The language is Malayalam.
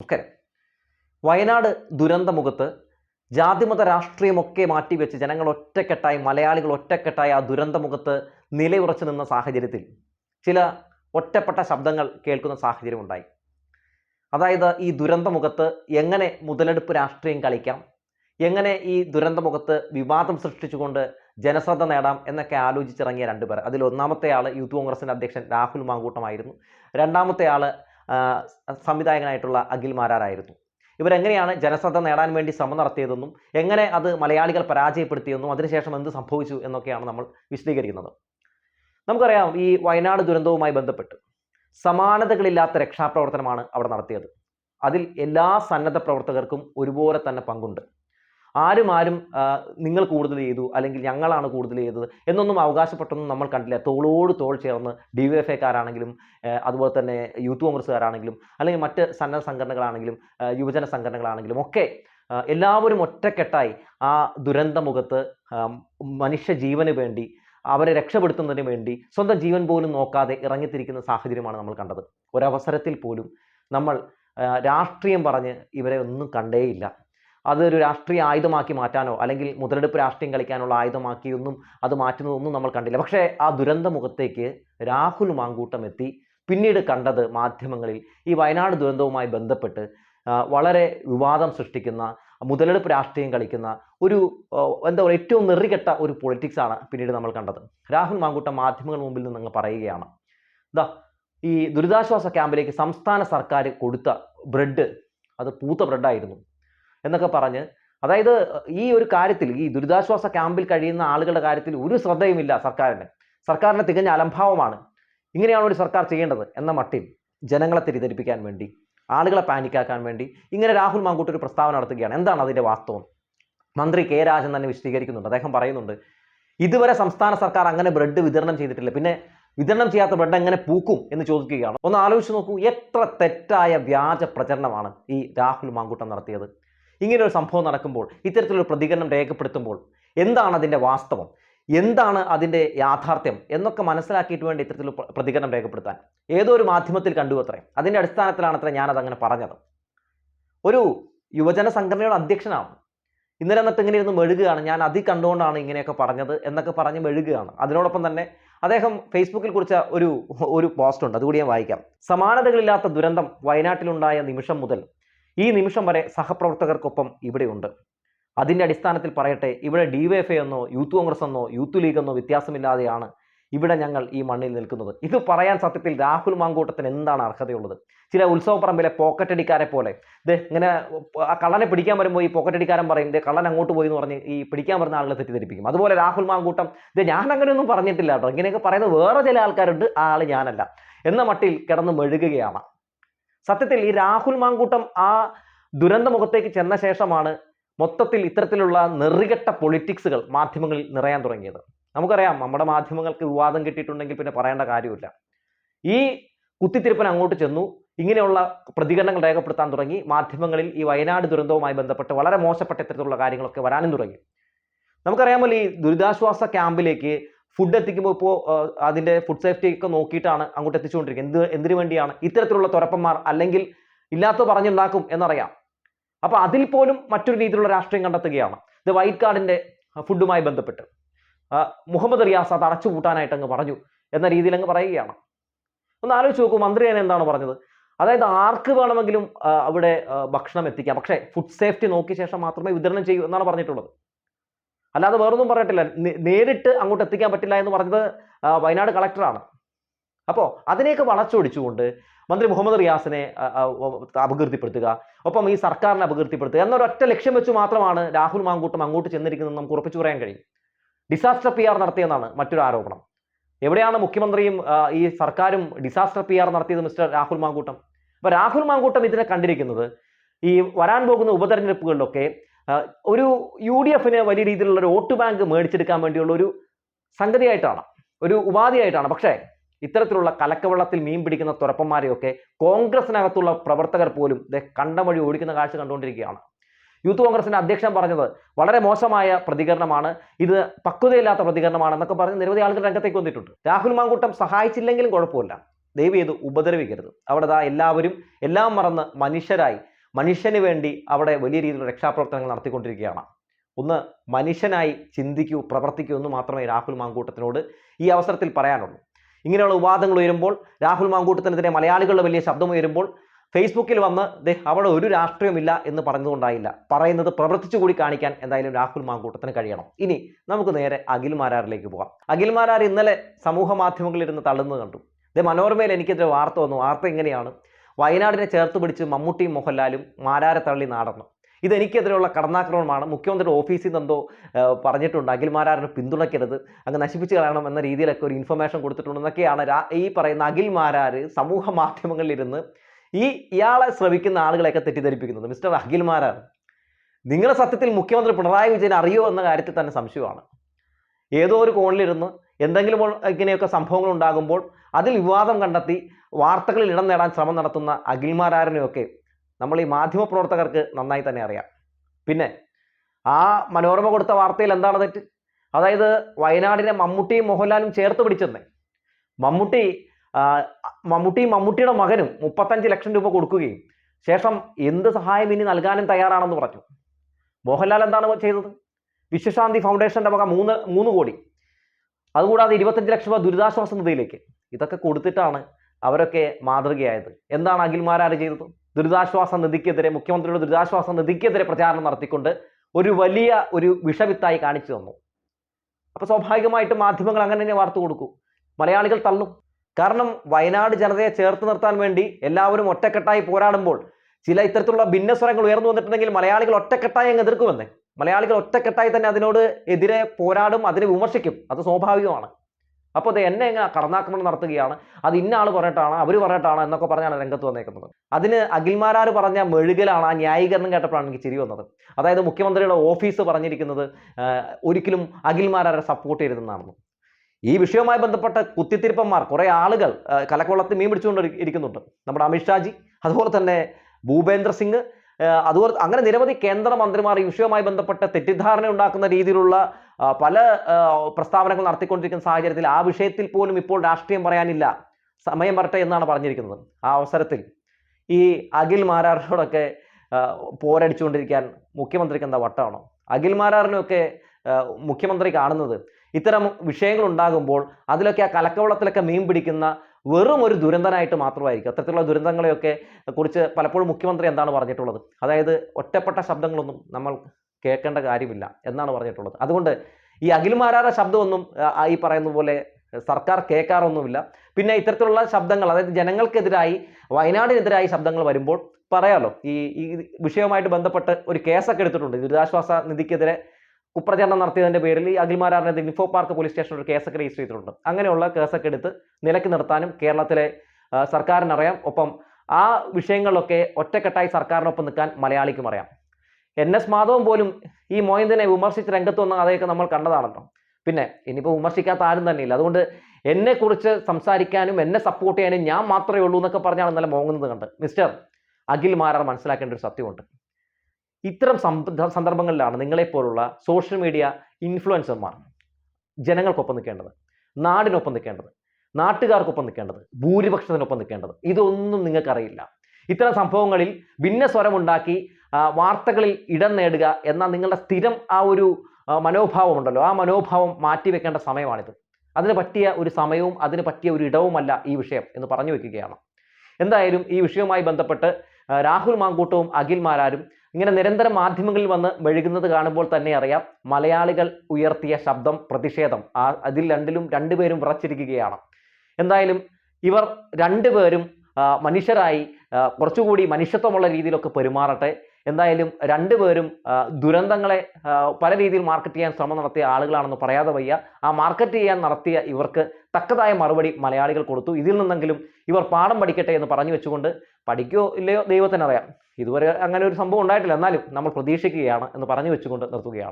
നമസ്കാരം വയനാട് ദുരന്തമുഖത്ത് ജാതിമത രാഷ്ട്രീയമൊക്കെ മാറ്റിവെച്ച് ജനങ്ങൾ ഒറ്റക്കെട്ടായി മലയാളികൾ ഒറ്റക്കെട്ടായി ആ ദുരന്തമുഖത്ത് നിലയുറച്ചു നിന്ന സാഹചര്യത്തിൽ ചില ഒറ്റപ്പെട്ട ശബ്ദങ്ങൾ കേൾക്കുന്ന സാഹചര്യം ഉണ്ടായി അതായത് ഈ ദുരന്തമുഖത്ത് എങ്ങനെ മുതലെടുപ്പ് രാഷ്ട്രീയം കളിക്കാം എങ്ങനെ ഈ ദുരന്തമുഖത്ത് വിവാദം സൃഷ്ടിച്ചുകൊണ്ട് ജനശ്രദ്ധ നേടാം എന്നൊക്കെ ആലോചിച്ചിറങ്ങിയ രണ്ടുപേർ. അതിൽ ഒന്നാമത്തെ ആൾ യൂത്ത് കോൺഗ്രസിന്റെ അധ്യക്ഷൻ രാഹുൽ മാങ്കൂട്ടമായിരുന്നു. രണ്ടാമത്തെ ആൾ സംവിധായകനായിട്ടുള്ള അഖിൽ മാരാറായിരുന്നു ഇവരെങ്ങനെയാണ് ജനശ്രദ്ധ നേടാൻ വേണ്ടി ശ്രമം നടത്തിയതെന്നും എങ്ങനെ അത് മലയാളികൾ പരാജയപ്പെടുത്തിയെന്നും അതിനുശേഷം എന്ത് സംഭവിച്ചു എന്നൊക്കെയാണ് നമ്മൾ വിശദീകരിക്കുന്നത്. നമുക്കറിയാം ഈ വയനാട് ദുരന്തവുമായി ബന്ധപ്പെട്ട് സമാനതകളില്ലാത്ത രക്ഷാപ്രവർത്തനമാണ് അവിടെ നടത്തിയത്. അതിൽ എല്ലാ സന്നദ്ധ പ്രവർത്തകർക്കും ഒരുപോലെ തന്നെ പങ്കുണ്ട്. ആരും ആരും നിങ്ങൾ കൂടുതൽ ചെയ്തു അല്ലെങ്കിൽ ഞങ്ങളാണ് കൂടുതൽ ചെയ്തത് എന്നൊന്നും അവകാശപ്പെട്ടൊന്നും നമ്മൾ കണ്ടില്ല. തോളോട് തോൾ ചേർന്ന് ഡി വൈ എഫ് ഐക്കാരാണെങ്കിലും അതുപോലെ തന്നെ യൂത്ത് കോൺഗ്രസ്സുകാരാണെങ്കിലും അല്ലെങ്കിൽ മറ്റ് സന്നദ്ധ സംഘടനകളാണെങ്കിലും യുവജന സംഘടനകളാണെങ്കിലും ഒക്കെ എല്ലാവരും ഒറ്റക്കെട്ടായി ആ ദുരന്തമുഖത്ത് മനുഷ്യ ജീവന് വേണ്ടി അവരെ രക്ഷപ്പെടുത്തുന്നതിന് വേണ്ടി സ്വന്തം ജീവൻ പോലും നോക്കാതെ ഇറങ്ങിത്തിരിക്കുന്ന സാഹചര്യമാണ് നമ്മൾ കണ്ടത്. ഒരവസരത്തിൽ പോലും നമ്മൾ രാഷ്ട്രീയം പറഞ്ഞ് ഇവരെ ഒന്നും കണ്ടേയില്ല. അതൊരു രാഷ്ട്രീയ ആയുധമാക്കി മാറ്റാനോ അല്ലെങ്കിൽ മുതലെടുപ്പ് രാഷ്ട്രീയം കളിക്കാനുള്ള ആയുധമാക്കിയൊന്നും അത് മാറ്റുന്നതൊന്നും നമ്മൾ കണ്ടില്ല. പക്ഷേ ആ ദുരന്ത മുഖത്തേക്ക് രാഹുൽ മാങ്കൂട്ടം എത്തി. പിന്നീട് കണ്ടത് മാധ്യമങ്ങളിൽ ഈ വയനാട് ദുരന്തവുമായി ബന്ധപ്പെട്ട് വളരെ വിവാദം സൃഷ്ടിക്കുന്ന മുതലെടുപ്പ് രാഷ്ട്രീയം കളിക്കുന്ന ഒരു എന്താ പറയുക ഏറ്റവും നെറികെട്ട ഒരു പൊളിറ്റിക്സ് ആണ് പിന്നീട് നമ്മൾ കണ്ടത്. രാഹുൽ മാങ്കൂട്ടം മാധ്യമങ്ങൾ മുമ്പിൽ നിന്ന് അങ്ങ് പറയുകയാണ്. ദാ ഈ ദുരിതാശ്വാസ ക്യാമ്പിലേക്ക് സംസ്ഥാന സർക്കാർ കൊടുത്ത ബ്രെഡ് അത് പൂത്ത ബ്രെഡായിരുന്നു. എന്നൊക്കെ പറഞ്ഞ് അതായത് ഈ ഒരു കാര്യത്തിൽ ഈ ദുരിതാശ്വാസ ക്യാമ്പിൽ കഴിയുന്ന ആളുകളുടെ കാര്യത്തിൽ ഒരു ശ്രദ്ധയുമില്ല സർക്കാരിന്. സർക്കാരിന് തികഞ്ഞ അലംഭാവമാണ് ഇങ്ങനെയാണ് ഒരു സർക്കാർ ചെയ്യേണ്ടത് എന്ന മട്ടിൽ ജനങ്ങളെ തെറ്റിദ്ധരിപ്പിക്കാൻ വേണ്ടി ആളുകളെ പാനിക്കാക്കാൻ വേണ്ടി ഇങ്ങനെ രാഹുൽ മാങ്കൂട്ട് ഒരു പ്രസ്താവന നടത്തുകയാണ്. എന്താണ് അതിന്റെ വാസ്തവം? മന്ത്രി കെ രാജൻ തന്നെ വിശദീകരിക്കുന്നുണ്ട്. അദ്ദേഹം പറയുന്നുണ്ട് ഇതുവരെ സംസ്ഥാന സർക്കാർ അങ്ങനെ ബ്രെഡ് വിതരണം ചെയ്തിട്ടില്ല. പിന്നെ വിതരണം ചെയ്യാത്ത ബ്രെഡ് എങ്ങനെ പൂക്കും? എന്ന് ചോദിക്കുകയാണ്. ഒന്ന് ആലോചിച്ച് നോക്കൂ എത്ര തെറ്റായ വ്യാജ പ്രചരണമാണ് ഈ രാഹുൽ മാങ്കൂട്ടം നടത്തിയത്. ഇങ്ങനെ ഒരു സംഭവം നടക്കുമ്പോൾ ഇത്തരത്തിലൊരു പ്രതികരണം രേഖപ്പെടുത്തുമ്പോൾ എന്താണ് അതിന്റെ വാസ്തവം? എന്താണ് അതിന്റെ യാഥാർത്ഥ്യം? എന്നൊക്കെ മനസ്സിലാക്കിയിട്ട് വേണ്ടി ഇത്തരത്തിൽ പ്രതികരണം രേഖപ്പെടുത്താൻ. ഏതോ ഒരു മാധ്യമത്തിൽ കണ്ടു അത്രേ. അതിന്റെ അടിസ്ഥാനത്തിലാണ് അത്ര ഞാനത് അങ്ങനെ പറഞ്ഞത്. ഒരു യുവജന സംഘടനയുടെ അധ്യക്ഷനാണ്. ഇന്നലെ എന്നിട്ട് ഇങ്ങനെ ഇരുന്ന് മെഴുകുകയാണ്. ഞാൻ അതി കണ്ടുകൊണ്ടാണ് ഇങ്ങനെയൊക്കെ പറഞ്ഞത് എന്നൊക്കെ പറഞ്ഞ് മെഴുകുകയാണ്. അതിനോടൊപ്പം തന്നെ അദ്ദേഹം ഫേസ്ബുക്കിൽ കുറിച്ച ഒരു ഒരു പോസ്റ്റ് ഉണ്ട്. അതുകൂടി ഞാൻ വായിക്കാം. സമാനതകളില്ലാത്ത ദുരന്തം വയനാട്ടിലുണ്ടായ നിമിഷം മുതൽ ഈ നിമിഷം വരെ സഹപ്രവർത്തകർക്കൊപ്പം ഇവിടെയുണ്ട്. അതിന്റെ അടിസ്ഥാനത്തിൽ പറയട്ടെ ഇവിടെ ഡി വൈ എന്നോ യൂത്ത് കോൺഗ്രസ് എന്നോ യൂത്ത് ലീഗ് എന്നോ വ്യത്യാസമില്ലാതെയാണ് ഇവിടെ ഞങ്ങൾ ഈ മണ്ണിൽ നിൽക്കുന്നത്. ഇത് പറയാൻ സത്യത്തിൽ രാഹുൽ മാങ്കൂട്ടത്തിന് എന്താണ് അർഹതയുള്ളത്? ചില ഉത്സവപ്പറമ്പിലെ പോക്കറ്റടിക്കാരെ പോലെ. ഇത് ഇങ്ങനെ ആ കള്ളനെ പിടിക്കാൻ വരുമ്പോൾ ഈ പോക്കറ്റടിക്കാരൻ പറയും ദേ കള്ളൻ അങ്ങോട്ട് പോയി എന്ന് പറഞ്ഞ് ഈ പിടിക്കാൻ വരുന്ന ആളുകളെ തെറ്റിദ്ധരിപ്പിക്കും. അതുപോലെ രാഹുൽ മാങ്കൂട്ടം ഇത് ഞാൻ അങ്ങനെയൊന്നും പറഞ്ഞിട്ടില്ല കേട്ടോ. ഇങ്ങനെയൊക്കെ പറയുന്നത് വേറെ ചില ആൾക്കാരുണ്ട് ആ ആൾ ഞാനല്ല. എന്ന മട്ടിൽ കിടന്ന് മെഴുകുകയാണ്. സത്യത്തിൽ ഈ രാഹുൽ മാങ്കൂട്ടം ആ ദുരന്തമുഖത്തേക്ക് ചെന്ന ശേഷമാണ് മൊത്തത്തിൽ ഇത്തരത്തിലുള്ള നെറികെട്ട പൊളിറ്റിക്സുകൾ മാധ്യമങ്ങളിൽ നിറയാൻ തുടങ്ങിയത്. നമുക്കറിയാം നമ്മുടെ മാധ്യമങ്ങൾക്ക് വിവാദം കിട്ടിയിട്ടുണ്ടെങ്കിൽ പിന്നെ പറയേണ്ട കാര്യമില്ല. ഈ കുത്തിത്തിരിപ്പൻ അങ്ങോട്ട് ചെന്നു ഇങ്ങനെയുള്ള പ്രതികരണങ്ങൾ രേഖപ്പെടുത്താൻ തുടങ്ങി മാധ്യമങ്ങളിൽ ഈ വയനാട് ദുരന്തവുമായി ബന്ധപ്പെട്ട് വളരെ മോശപ്പെട്ട ഇത്തരത്തിലുള്ള കാര്യങ്ങളൊക്കെ വരാനും തുടങ്ങി. നമുക്കറിയാമല്ലോ ഈ ദുരിതാശ്വാസ ക്യാമ്പിലേക്ക് ഫുഡ് എത്തിക്കുമ്പോൾ ഇപ്പോൾ അതിന്റെ ഫുഡ് സേഫ്റ്റി ഒക്കെ നോക്കിയിട്ടാണ് അങ്ങോട്ട് എത്തിച്ചുകൊണ്ടിരിക്കുന്നത്. എന്ത് എന്തിനു വേണ്ടിയാണ്? ഇത്തരത്തിലുള്ള തുരപ്പന്മാർ അല്ലെങ്കിൽ ഇല്ലാത്ത പറഞ്ഞുണ്ടാക്കും എന്നറിയാം. അപ്പോൾ അതിൽ പോലും മറ്റൊരു രീതിയിലുള്ള രാഷ്ട്രീയം കണ്ടെത്തുകയാണ്. ഇത് വൈറ്റ് കാർഡിന്റെ ഫുഡുമായി ബന്ധപ്പെട്ട്. മുഹമ്മദ് റിയാസ് അത് അടച്ചു പൂട്ടാനായിട്ട് അങ്ങ് പറഞ്ഞു എന്ന രീതിയിൽ അങ്ങ് പറയുകയാണ്. ഒന്ന് ആലോചിച്ച് നോക്കൂ മന്ത്രി തന്നെ എന്താണ് പറഞ്ഞത്? അതായത് ആർക്ക് വേണമെങ്കിലും അവിടെ ഭക്ഷണം എത്തിക്കാം. പക്ഷേ ഫുഡ് സേഫ്റ്റി നോക്കിയ ശേഷം മാത്രമേ വിതരണം ചെയ്യൂ എന്നാണ് പറഞ്ഞിട്ടുള്ളത്. അല്ലാതെ വേറൊന്നും പറഞ്ഞിട്ടില്ല നേരിട്ട് അങ്ങോട്ട് എത്തിക്കാൻ പറ്റില്ല എന്ന് പറഞ്ഞത് വയനാട് കളക്ടറാണ് അപ്പോൾ അതിനെയൊക്കെ വളച്ചൊടിച്ചുകൊണ്ട് മന്ത്രി മുഹമ്മദ് റിയാസിനെ അപകീർത്തിപ്പെടുത്തുക. ഒപ്പം ഈ സർക്കാരിനെ അപകീർത്തിപ്പെടുത്തുക. എന്നൊരൊറ്റ ലക്ഷ്യം വെച്ച് മാത്രമാണ് രാഹുൽ മാങ്കൂട്ടം അങ്ങോട്ട് ചെന്നിരിക്കുന്നത് നമുക്ക് ഉറപ്പിച്ചു പറയാൻ കഴിയും. ഡിസാസ്റ്റർ പി ആർ നടത്തിയെന്നാണ് മറ്റൊരു ആരോപണം. എവിടെയാണ് മുഖ്യമന്ത്രിയും ഈ സർക്കാരും ഡിസാസ്റ്റർ പി ആർ നടത്തിയത് മിസ്റ്റർ രാഹുൽ മാങ്കൂട്ടം? അപ്പോൾ രാഹുൽ മാങ്കൂട്ടം ഇതിനെ കണ്ടിരിക്കുന്നത് ഈ വരാൻ പോകുന്ന ഉപതെരഞ്ഞെടുപ്പുകളിലൊക്കെ ഒരു യു ഡി എഫിന് വലിയ രീതിയിലുള്ള ഒരു വോട്ട് ബാങ്ക് മേടിച്ചെടുക്കാൻ വേണ്ടിയുള്ള ഒരു സംഗതിയായിട്ടാണ് ഒരു ഉപാധിയായിട്ടാണ്. പക്ഷേ ഇത്തരത്തിലുള്ള കലക്കവെള്ളത്തിൽ മീൻ പിടിക്കുന്ന തുറപ്പന്മാരെയൊക്കെ കോൺഗ്രസിനകത്തുള്ള പ്രവർത്തകർ പോലും ദേ കണ്ടം വഴി ഓടിക്കുന്ന കാഴ്ച കണ്ടുകൊണ്ടിരിക്കുകയാണ്. യൂത്ത് കോൺഗ്രസിന്റെ അധ്യക്ഷൻ പറഞ്ഞത് വളരെ മോശമായ പ്രതികരണമാണ് ഇത് പക്വതയില്ലാത്ത പ്രതികരണമാണ് എന്നൊക്കെ പറഞ്ഞ് നിരവധി ആളുകൾ രംഗത്തേക്ക് വന്നിട്ടുണ്ട്. രാഹുൽ മാങ്കൂട്ടം സഹായിച്ചില്ലെങ്കിലും കുഴപ്പമില്ല. ദയവ് ചെയ്ത് ഉപദ്രവിക്കരുത്. അവിടെ ദാ എല്ലാവരും എല്ലാം മറന്ന് മനുഷ്യരായി മനുഷ്യന് വേണ്ടി അവിടെ വലിയ രീതിയിലുള്ള രക്ഷാപ്രവർത്തനങ്ങൾ നടത്തിക്കൊണ്ടിരിക്കുകയാണ്. ഒന്ന് മനുഷ്യനായി ചിന്തിക്കൂ പ്രവർത്തിക്കൂ എന്ന് മാത്രമേ രാഹുൽ മാങ്കൂട്ടത്തിനോട് ഈ അവസരത്തിൽ പറയാനുള്ളൂ. ഇങ്ങനെയുള്ള വിവാദങ്ങൾ ഉയരുമ്പോൾ രാഹുൽ മാങ്കൂട്ടത്തിനെതിരെ മലയാളികളുടെ വലിയ ശബ്ദം ഉയരുമ്പോൾ ഫേസ്ബുക്കിൽ വന്ന് അവിടെ ഒരു രാഷ്ട്രീയമില്ല എന്ന് പറഞ്ഞതുകൊണ്ടായില്ല. പറയുന്നത് പ്രവർത്തിച്ചു കൂടി കാണിക്കാൻ എന്തായാലും രാഹുൽ മാങ്കൂട്ടത്തിന് കഴിയണം. ഇനി നമുക്ക് നേരെ അഖിൽ മാരാറിലേക്ക് പോകാം. അഖിൽ മാരാർ ഇന്നലെ സമൂഹ മാധ്യമങ്ങളിൽ ഇരുന്ന് തള്ളുന്നത് കണ്ടു. ദേ മനോരമയിൽ എനിക്കെതിരെ വാർത്ത വന്നു. വാർത്ത എങ്ങനെയാണ് വയനാടിനെ ചേർത്ത് പിടിച്ച് മമ്മൂട്ടിയും മോഹൻലാലും മാരാരെ തള്ളി നാടന്നു ഇതെനിക്കെതിരെയുള്ള കടന്നാക്രമണമാണ് മുഖ്യമന്ത്രിയുടെ ഓഫീസിൽ നിന്നെന്തോ പറഞ്ഞിട്ടുണ്ട്. പറഞ്ഞിട്ടുണ്ട് അഖിൽമാരാറിനെ പിന്തുണയ്ക്കരുത് അങ്ങ് നശിപ്പിച്ച് കളയണം എന്ന രീതിയിലൊക്കെ ഒരു ഇൻഫർമേഷൻ കൊടുത്തിട്ടുണ്ടെന്നൊക്കെയാണ് ഈ പറയുന്ന അഖിൽമാരാര് സമൂഹ മാധ്യമങ്ങളിലിരുന്ന് ഈ ഇയാളെ ശ്രമിക്കുന്ന ആളുകളെയൊക്കെ തെറ്റിദ്ധരിപ്പിക്കുന്നത്. മിസ്റ്റർ അഖിൽമാരാർ നിങ്ങളെ സത്യത്തിൽ മുഖ്യമന്ത്രി പിണറായി വിജയൻ അറിയോ എന്ന കാര്യത്തിൽ തന്നെ സംശയമാണ്. ഏതോ ഒരു കോണിലിരുന്ന് എന്തെങ്കിലും ഇങ്ങനെയൊക്കെ സംഭവങ്ങൾ ഉണ്ടാകുമ്പോൾ അതിൽ വിവാദം കണ്ടെത്തി വാർത്തകളിൽ ഇടം നേടാൻ ശ്രമം നടത്തുന്ന അഖിൽമാരാരനെയൊക്കെ നമ്മൾ ഈ മാധ്യമ പ്രവർത്തകർക്ക് നന്നായി തന്നെ അറിയാം. പിന്നെ ആ മനോരമ കൊടുത്ത വാർത്തയിൽ എന്താണ് തെറ്റ്? അതായത് വയനാടിനെ മമ്മൂട്ടിയും മോഹൻലാലും ചേർത്ത് പിടിച്ചെന്ന്. മമ്മൂട്ടി ആ, മമ്മൂട്ടിയും മമ്മൂട്ടിയുടെ മകനും മുപ്പത്തഞ്ച് ലക്ഷം രൂപ കൊടുക്കുകയും ശേഷം എന്ത് സഹായം ഇനി നൽകാനും തയ്യാറാണെന്ന് പറഞ്ഞു. മോഹൻലാൽ എന്താണ് ചെയ്തത്? വിശ്വശാന്തി ഫൗണ്ടേഷന്റെ വക മൂന്ന് മൂന്ന് കോടി. അതുകൂടാതെ ഇരുപത്തഞ്ച് ലക്ഷം രൂപ ദുരിതാശ്വാസ നിധിയിലേക്ക്. ഇതൊക്കെ കൊടുത്തിട്ടാണ് അവരൊക്കെ മാതൃകയായത്. എന്താണ് അഖിൽമാരാർ ചെയ്തത്? ദുരിതാശ്വാസ നിധിക്കെതിരെ മുഖ്യമന്ത്രിയുടെ ദുരിതാശ്വാസ നിധിക്കെതിരെ പ്രചാരണം നടത്തിക്കൊണ്ട് ഒരു വലിയ ഒരു വിഷവിത്തായി കാണിച്ചു തന്നു. അപ്പൊ സ്വാഭാവികമായിട്ടും മാധ്യമങ്ങൾ അങ്ങനെ തന്നെ വാർത്ത കൊടുക്കും. മലയാളികൾ തള്ളും. കാരണം വയനാട് ജനതയെ ചേർത്ത് നിർത്താൻ വേണ്ടി എല്ലാവരും ഒറ്റക്കെട്ടായി പോരാടുമ്പോൾ ചില ഇത്തരത്തിലുള്ള ഭിന്നസ്വരങ്ങൾ ഉയർന്നു വന്നിട്ടുണ്ടെങ്കിൽ മലയാളികൾ ഒറ്റക്കെട്ടായി അങ്ങ് എതിർക്കുമെന്നേ മലയാളികൾ ഒറ്റക്കെട്ടായി തന്നെ അതിനോട് എതിരെ പോരാടും അതിനെ വിമർശിക്കും. അത് സ്വാഭാവികമാണ്. അപ്പോൾ അത് എന്നെ ഇങ്ങനെ കടന്നാക്രമണം നടത്തുകയാണ്. അത് ഇന്ന ആൾ പറഞ്ഞിട്ടാണ് അവർ പറഞ്ഞിട്ടാണ് എന്നൊക്കെ പറഞ്ഞാണ് രംഗത്ത് വന്നേക്കുന്നത്. അതിന് അഖിൽമാരാർ പറഞ്ഞ മെഴുകലാണ് ആ ന്യായീകരണം കേട്ടപ്പോഴാണ് എനിക്ക് ചിരി വന്നത്. അതായത് മുഖ്യമന്ത്രിയുടെ ഓഫീസ് പറഞ്ഞിരിക്കുന്നത് ഒരിക്കലും അഖിൽമാരാരെ സപ്പോർട്ട് ചെയ്തെന്നാണെന്ന് ഈ വിഷയവുമായി ബന്ധപ്പെട്ട കുത്തിത്തിരിപ്പന്മാർ കുറേ ആളുകൾ കലക്കുളത്ത് മീൻ പിടിച്ചുകൊണ്ട് ഇരിക്കുന്നുണ്ട്. നമ്മുടെ അമിത്ഷാജി അതുപോലെ തന്നെ ഭൂപേന്ദ്ര സിംഗ് അതുപോലെ അങ്ങനെ നിരവധി കേന്ദ്രമന്ത്രിമാർ ഈ വിഷയവുമായി ബന്ധപ്പെട്ട് തെറ്റിദ്ധാരണ ഉണ്ടാക്കുന്ന രീതിയിലുള്ള പല പ്രസ്താവനകൾ നടത്തിക്കൊണ്ടിരിക്കുന്ന സാഹചര്യത്തിൽ ആ വിഷയത്തിൽ പോലും ഇപ്പോൾ രാഷ്ട്രീയം പറയാനില്ല. സമയം വരട്ടെ എന്നാണ് പറഞ്ഞിരിക്കുന്നത്. ആ അവസരത്തിൽ ഈ അഖിൽ മാരാറിനോടൊക്കെ പോരടിച്ചുകൊണ്ടിരിക്കാൻ മുഖ്യമന്ത്രിക്ക് എന്താ വട്ടമാണോ അഖിൽ മാരാറിനൊക്കെ മുഖ്യമന്ത്രി കാണുന്നത് ഇത്തരം വിഷയങ്ങൾ ഉണ്ടാകുമ്പോൾ അതിലൊക്കെ ആ കലക്കവളത്തിലൊക്കെ മീൻ പിടിക്കുന്ന വെറും ഒരു ദുരന്തനായിട്ട് മാത്രമായിരിക്കും. അത്തരത്തിലുള്ള ദുരന്തങ്ങളെയൊക്കെ കുറിച്ച് പലപ്പോഴും മുഖ്യമന്ത്രി എന്താണ് പറഞ്ഞിട്ടുള്ളത്? അതായത് ഒറ്റപ്പെട്ട ശബ്ദങ്ങളൊന്നും നമ്മൾ കേൾക്കേണ്ട കാര്യമില്ല എന്നാണ് പറഞ്ഞിട്ടുള്ളത്. അതുകൊണ്ട് ഈ അഖിൽമാരാര ശബ്ദമൊന്നും ഈ പറയുന്ന പോലെ സർക്കാർ കേൾക്കാറൊന്നുമില്ല. പിന്നെ ഇത്തരത്തിലുള്ള ശബ്ദങ്ങൾ അതായത് ജനങ്ങൾക്കെതിരായി വയനാടിനെതിരായി ശബ്ദങ്ങൾ വരുമ്പോൾ പറയാലോ ഈ ഈ വിഷയവുമായിട്ട് ബന്ധപ്പെട്ട് ഒരു കേസൊക്കെ എടുത്തിട്ടുണ്ട്. ദുരിതാശ്വാസ നിധിക്കെതിരെ കുപ്രചരണം നടത്തിയതിന്റെ പേരിൽ ഈ അഖിൽമാരാറിനെതിരെ ഇൻഫോ പാർക്ക് പോലീസ് സ്റ്റേഷനിൽ ഒരു കേസൊക്കെ രജിസ്റ്റർ ചെയ്തിട്ടുണ്ട്. അങ്ങനെയുള്ള കേസൊക്കെ എടുത്ത് നിലയ്ക്ക് നിർത്താനും കേരളത്തിലെ സർക്കാരിനറിയാം. ഒപ്പം ആ വിഷയങ്ങളിലൊക്കെ ഒറ്റക്കെട്ടായി സർക്കാരിനൊപ്പം നിൽക്കാൻ മലയാളിക്കും അറിയാം. എൻ എസ് മാധവൻ പോലും ഈ മോഹിന്ദനെ വിമർശിച്ച് രംഗത്ത് വന്ന കഥയൊക്കെ നമ്മൾ കണ്ടതാണല്ലോ. പിന്നെ ഇനിയിപ്പോൾ വിമർശിക്കാത്ത ആരും തന്നെയില്ല. അതുകൊണ്ട് എന്നെക്കുറിച്ച് സംസാരിക്കാനും എന്നെ സപ്പോർട്ട് ചെയ്യാനും ഞാൻ മാത്രമേ ഉള്ളൂ എന്നൊക്കെ പറഞ്ഞാണ് നല്ല മോങ്ങുന്നത് കണ്ട്. മിസ്റ്റർ അഖിൽ മാരാർ മനസ്സിലാക്കേണ്ട ഒരു സത്യമുണ്ട്. ഇത്തരം സന്ദ- സന്ദർഭങ്ങളിലാണ് നിങ്ങളെപ്പോലുള്ള സോഷ്യൽ മീഡിയ ഇൻഫ്ലുവൻസർമാർ ജനങ്ങൾക്കൊപ്പം നിൽക്കേണ്ടത് നാടിനൊപ്പം നിൽക്കേണ്ടത് നാട്ടുകാർക്കൊപ്പം നിൽക്കേണ്ടത് ഭൂരിപക്ഷത്തിനൊപ്പം നിൽക്കേണ്ടത്. ഇതൊന്നും നിങ്ങൾക്കറിയില്ല. ഇത്തരം സംഭവങ്ങളിൽ ഭിന്നസ്വരമുണ്ടാക്കി ആ, വാർത്തകളിൽ ഇടം നേടുക എന്ന നിങ്ങളുടെ സ്ഥിരം ആ ഒരു മനോഭാവം ഉണ്ടല്ലോ ആ മനോഭാവം മാറ്റിവെക്കേണ്ട സമയമാണിത്. അതിന് പറ്റിയ ഒരു സമയവും അതിന് പറ്റിയ ഒരു ഇടവുമല്ല ഈ വിഷയം എന്ന് പറഞ്ഞു വെക്കുകയാണ്. എന്തായാലും ഈ വിഷയവുമായി ബന്ധപ്പെട്ട് രാഹുൽ മാങ്കൂട്ടവും അഖിൽ മാരാരും ഇങ്ങനെ നിരന്തരം മാധ്യമങ്ങളിൽ വന്ന് മെഴുകുന്നത് കാണുമ്പോൾ തന്നെ അറിയാം മലയാളികൾ ഉയർത്തിയ ശബ്ദം പ്രതിഷേധം ആ അതിൽ രണ്ടിലും രണ്ടുപേരും വിറച്ചിരിക്കുകയാണ്. എന്തായാലും ഇവർ രണ്ടുപേരും മനുഷ്യരായി കുറച്ചുകൂടി മനുഷ്യത്വമുള്ള രീതിയിലൊക്കെ പെരുമാറട്ടെ. എന്തായാലും രണ്ടുപേരും ദുരന്തങ്ങളെ പല രീതിയിൽ മാർക്കറ്റ് ചെയ്യാൻ ശ്രമം നടത്തിയ ആളുകളാണെന്ന് പറയാതെ വയ്യ. ആ മാർക്കറ്റ് ചെയ്യാൻ നടത്തിയ ഇവർക്ക് തക്കതായ മറുപടി മലയാളികൾ കൊടുത്തു. ഇതിൽ നിന്നെങ്കിലും ഇവർ പാഠം പഠിക്കട്ടെ എന്ന് പറഞ്ഞു വെച്ചുകൊണ്ട് പഠിക്കോ ഇല്ലയോ ദൈവത്തിനറിയാം. ഇതുവരെ അങ്ങനെ ഒരു സംഭവം ഉണ്ടായിട്ടില്ല. എന്നാലും നമ്മൾ പ്രതീക്ഷിക്കുകയാണ് എന്ന് പറഞ്ഞു വെച്ചുകൊണ്ട് നിർത്തുകയാണ്.